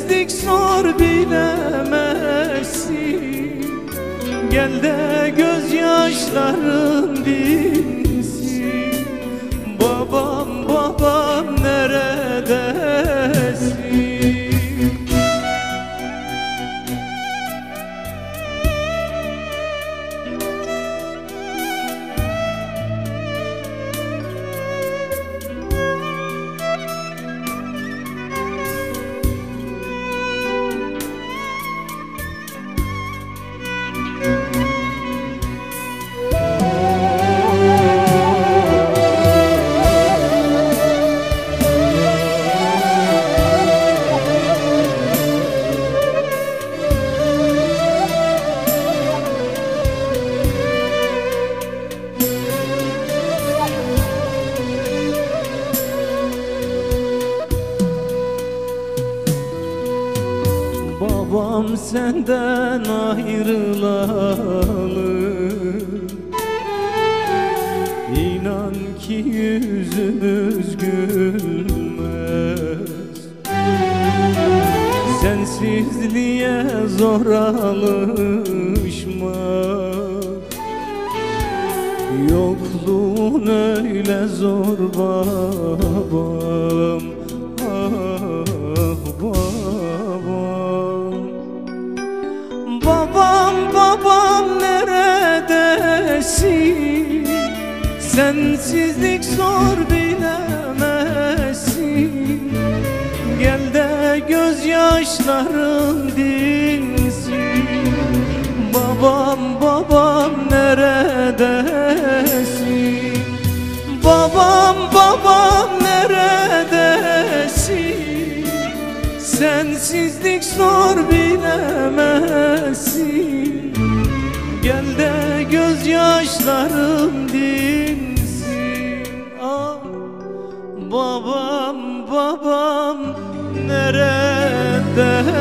Sensizlik zor bilemezsin. Gel de gözyaşlarım dinsin Babam senden ayrılalı İnan ki yüzümüz gülmez. Sensizliğe zor alışmak. Yokluğun öyle zor babam Sensizlik zor bilemezsin. Gel de gözyaşlarım dinsin. Babam babam neredesin? Babam babam neredesin? Sensizlik zor bilemezsin. Gel de gözyaşlarım dinsin babam babam nerede